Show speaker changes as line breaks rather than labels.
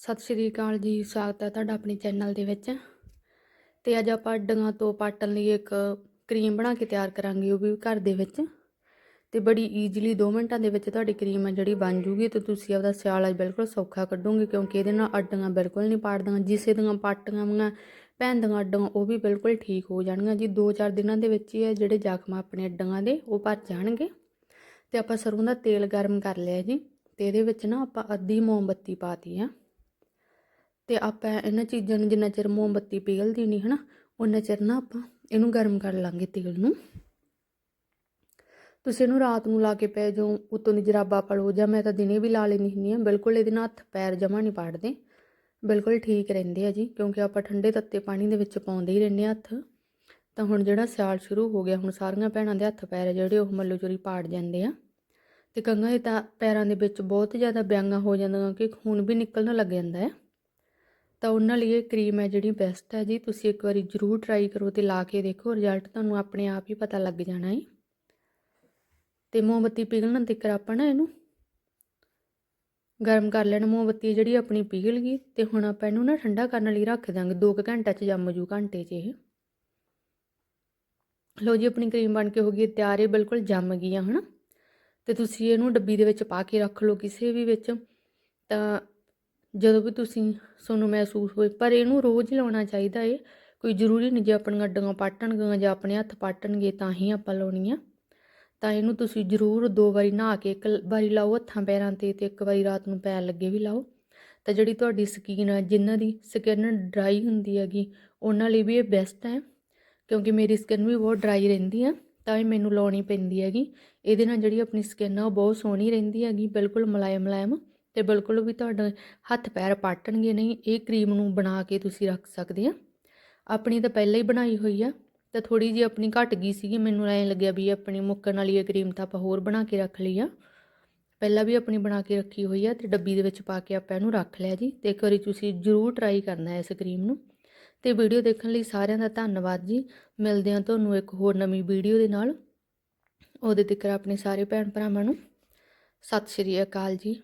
ਸਤਿ ਸ਼੍ਰੀ ਅਕਾਲ ਜੀ, ਸਵਾਗਤ ਹੈ ਤੁਹਾਡਾ ਆਪਣੇ ਚੈਨਲ ਦੇ ਵਿੱਚ। ਤੇ ਅੱਜ ਆਪਾਂ ਅੱਡੀਆਂ ਤੋਂ ਪਾਟਣ ਲਈ ਇੱਕ ਕਰੀਮ ਬਣਾ ਕੇ ਤਿਆਰ ਕਰਾਂਗੇ, ਉਹ ਵੀ ਘਰ ਦੇ ਵਿੱਚ। ਤੇ ਬੜੀ ਈਜ਼ੀਲੀ 2 ਮਿੰਟਾਂ ਦੇ ਵਿੱਚ ਤੁਹਾਡੀ ਕਰੀਮ ਹੈ ਜਿਹੜੀ ਬਣ ਜੂਗੀ ਤੇ ਤੁਸੀਂ ਆਪਦਾ ਸਿਆਲ ਅੱਜ ਬਿਲਕੁਲ ਸੌਖਾ ਕੱਢੋਗੇ ਕਿਉਂਕਿ ਇਹਦੇ ਨਾਲ ਅੱਡੀਆਂ ਬਿਲਕੁਲ ਨਹੀਂ ਪਾੜਦੀਆਂ, ਜਿਸੇ ਦੀਆਂ ਪਾਟੀਆਂ ਵਾਂਗਾਂ ਪੈਂਦੀਆਂ ਅੱਡੀਆਂ, ਉਹ ਵੀ ਬਿਲਕੁਲ ਠੀਕ ਹੋ ਜਾਣਗੀਆਂ। ਜੀ 2-4 ਦਿਨਾਂ ਦੇ ਵਿੱਚ ਹੀ ਹੈ ਜਿਹੜੇ ਜ਼ਖਮ ਆਪਣੇ ਅੱਡੀਆਂ ਦੇ, ਉਹ ਭਰ ਜਾਣਗੇ। ਤੇ ਆਪਾਂ ਸਰੋਂ ਦਾ ਤੇਲ ਗਰਮ ਕਰ ਲਿਆ ਜੀ, ਤੇ ਇਹਦੇ ਵਿੱਚ ਨਾ ਆਪਾਂ ਅੱਧੀ ਮੋਮਬੱਤੀ ਪਾਤੀ ਆ। ਤੇ ਆਪਾਂ ਇਹਨਾਂ ਚੀਜ਼ਾਂ ਨੂੰ ਜਿੰਨਾ ਚਿਰ ਮੋਮਬੱਤੀ ਪਿਘਲਦੀ ਨਹੀਂ, ਹਨਾ ਉਹਨਾਂ ਚਿਰ ਨਾ ਆਪਾਂ ਇਹਨੂੰ ਗਰਮ ਕਰ ਲਾਂਗੇ ਤੇਲ ਨੂੰ। ਤੁਸੀਂ ਇਹਨੂੰ ਰਾਤ ਨੂੰ ਲਾ ਕੇ ਪੈ ਜਾਓ, ਉਤੋਂ ਦੀ ਜਰਾਬਾ ਪੜੋ ਜਾਂ ਮੈਂ ਤਾਂ ਦਿਨੇ ਵੀ ਲਾ ਲੈਂਦੀ ਹੁੰਦੀ ਆ ਬਿਲਕੁਲ ਇਹਦੇ ਨਾਲ ਹੱਥ ਪੈਰ ਜਮਾ ਨਹੀਂ ਪਾੜਦੇ। ਬਿਲਕੁਲ ਠੀਕ ਰਹਿੰਦੇ ਆ ਜੀ, ਕਿਉਂਕਿ ਆਪਾਂ ਠੰਡੇ ਤੱਤੇ ਪਾਣੀ ਦੇ ਵਿੱਚ ਪਾਉਂਦੇ ਹੀ ਰਹਿੰਦੇ ਆ ਹੱਥ। ਤਾਂ ਹੁਣ ਜਿਹੜਾ ਸਿਆਲ ਸ਼ੁਰੂ ਹੋ ਗਿਆ, ਹੁਣ ਸਾਰੀਆਂ ਭੈਣਾਂ ਦੇ ਹੱਥ ਪੈਰ ਜਿਹੜੇ, ਉਹ ਮੱਲੋ ਚੋਰੀ ਪਾੜ ਜਾਂਦੇ ਆ। ਤੇ ਕੰਗਾਂ ਦੇ ਤਾਂ ਪੈਰਾਂ ਦੇ ਵਿੱਚ ਬਹੁਤ ਜ਼ਿਆਦਾ ਬਿਆੰਗਾਂ ਹੋ ਜਾਂਦੀਆਂ ਕਿ ਖੂਨ ਵੀ ਨਿਕਲਣ ਲੱਗ ਜਾਂਦਾ ਹੈ। ਤਾਂ ਉਹਨਾਂ ਲਈ ਇਹ ਕਰੀਮ ਹੈ ਜਿਹੜੀ ਬੈਸਟ ਹੈ ਜੀ। ਤੁਸੀਂ ਇੱਕ ਵਾਰੀ ਜ਼ਰੂਰ ਟਰਾਈ ਕਰੋ ਤੇ ਲਾ ਕੇ ਦੇਖੋ। ਰਿਜ਼ਲਟ ਤੁਹਾਨੂੰ ਆਪਣੇ ਆਪ ਹੀ ਪਤਾ ਲੱਗ ਜਾਣਾ ਹੈ ਤੇ ਮੋਮਬੱਤੀ ਪਿਘਲਣ ਤੱਕ ਆਪਾਂ ਨਾ ਇਹਨੂੰ। ਗਰਮ ਕਰ ਲੈਣਾ ਮੋਮਬੱਤੀ ਜਿਹੜੀ ਆਪਣੀ ਪਿਘਲ ਗਈ। ਤੇ ਹੁਣ ਆਪਾਂ ਇਹਨੂੰ ਨਾ ਠੰਡਾ ਕਰਨ ਲਈ ਰੱਖ ਦਾਂਗੇ। 2 ਘੰਟਾ ਚ ਜੰਮ ਜੂ ਘੰਟੇ ਚ ਇਹ। ਲੋ ਜੀ, ਆਪਣੀ ਕਰੀਮ ਬਣ ਕੇ ਹੋ ਗਈ ਤਿਆਰ ਇਹ ਬਿਲਕੁਲ ਜੰਮ ਗਈ ਆ, ਹਨਾ। ਤੇ ਤੁਸੀਂ ਇਹਨੂੰ ਡੱਬੀ ਦੇ ਵਿੱਚ ਪਾ ਕੇ ਰੱਖ ਲਓ ਕਿਸੇ ਵੀ ਵਿੱਚ। ਤਾਂ ਜਦੋਂ ਵੀ ਤੁਸੀਂ ਤੁਹਾਨੂੰ ਮਹਿਸੂਸ ਹੋਏ, ਪਰ ਇਹਨੂੰ ਰੋਜ਼ ਲਾਉਣਾ ਚਾਹੀਦਾ ਏ। ਕੋਈ ਜ਼ਰੂਰੀ ਨਹੀਂ ਜੇ ਆਪਣੀਆਂ ਅੱਡੀਆਂ ਪਾਟਣਗੀਆਂ ਜਾਂ ਆਪਣੇ ਹੱਥ ਪਾਟਣਗੇ, ਤਾਂ ਹੀ ਆਪਾਂ ਲਾਉਣੀ ਆ ਤਾਂ ਇਹਨੂੰ ਤੁਸੀਂ ਜ਼ਰੂਰ ਦੋ ਵਾਰੀ ਨਹਾ ਕੇ, ਇੱਕ ਵਾਰੀ ਲਾਓ ਹੱਥਾਂ ਪੈਰਾਂ ਤੇ ਤੇ ਇੱਕ ਵਾਰੀ ਰਾਤ ਨੂੰ ਪੈਰ ਲੱਗੇ ਵੀ ਲਾਓ। ਤਾਂ ਜਿਹੜੀ ਤੁਹਾਡੀ ਸਕਿਨ ਆ, ਜਿਨ੍ਹਾਂ ਦੀ ਸਕਿਨ ਡਰਾਈ ਹੁੰਦੀ ਹੈਗੀ, ਉਹਨਾਂ ਲਈ ਵੀ ਇਹ ਬੈਸਟ ਹੈ। ਕਿਉਂਕਿ ਮੇਰੀ ਸਕਿਨ ਵੀ ਬਹੁਤ ਡਰਾਈ ਰਹਿੰਦੀ ਆ, ਤਾਂ ਇਹ ਮੈਨੂੰ ਲਾਉਣੀ ਪੈਂਦੀ ਹੈਗੀ। ਇਹਦੇ ਨਾਲ ਜਿਹੜੀ ਆਪਣੀ ਸਕਿਨ ਆ, ਉਹ ਬਹੁਤ ਸੋਹਣੀ ਰਹਿੰਦੀ ਹੈਗੀ, ਬਿਲਕੁਲ ਮਲਾਇਮ ਮੁਲਾਇਮ ਤੇ ਬਿਲਕੁਲ ਵੀ ਤੁਹਾਡੇ ਹੱਥ ਪੈਰ ਪਾਟਣਗੇ ਨਹੀਂ, ਇਹ ਕਰੀਮ ਨੂੰ ਬਣਾ ਕੇ ਤੁਸੀਂ ਰੱਖ ਸਕਦੇ ਆ। ਆਪਣੀ ਤਾਂ ਪਹਿਲਾਂ ਹੀ ਬਣਾਈ ਹੋਈ ਆ, ਤਾਂ ਥੋੜੀ ਜਿਹੀ ਆਪਣੀ ਘਟ ਗਈ ਸੀਗੀ, ਮੈਨੂੰ ਐਂ ਲੱਗਿਆ ਵੀ ਆਪਣੀ ਮੁੱਕਣ ਵਾਲੀ ਇਹ ਕਰੀਮ ਤਾਂ ਆਪਾਂ ਹੋਰ ਬਣਾ ਕੇ ਰੱਖ ਲਈ ਆ। ਪਹਿਲਾਂ ਵੀ ਆਪਣੀ ਬਣਾ ਕੇ ਰੱਖੀ ਹੋਈ ਆ ਤੇ ਡੱਬੀ ਦੇ ਵਿੱਚ ਪਾ ਕੇ ਆਪਾਂ ਇਹਨੂੰ ਰੱਖ ਲਿਆ ਜੀ, ਤੇ ਇੱਕ ਵਾਰੀ ਤੁਸੀਂ ਜ਼ਰੂਰ ਟਰਾਈ ਕਰਨਾ ਇਸ ਕਰੀਮ ਨੂੰ। ਤੇ ਵੀਡੀਓ ਦੇਖਣ ਲਈ ਸਾਰਿਆਂ ਦਾ ਧੰਨਵਾਦ ਜੀ, ਮਿਲਦੇ ਹਾਂ ਤੁਹਾਨੂੰ ਇੱਕ ਹੋਰ ਨਵੀਂ ਵੀਡੀਓ ਦੇ ਨਾਲ। ਉਹਦੇ ਤੱਕ ਆਪਣੇ ਸਾਰੇ ਭੈਣ ਭਰਾਵਾਂ ਨੂੰ। ਸਤਿ ਸ਼੍ਰੀ ਅਕਾਲ ਜੀ।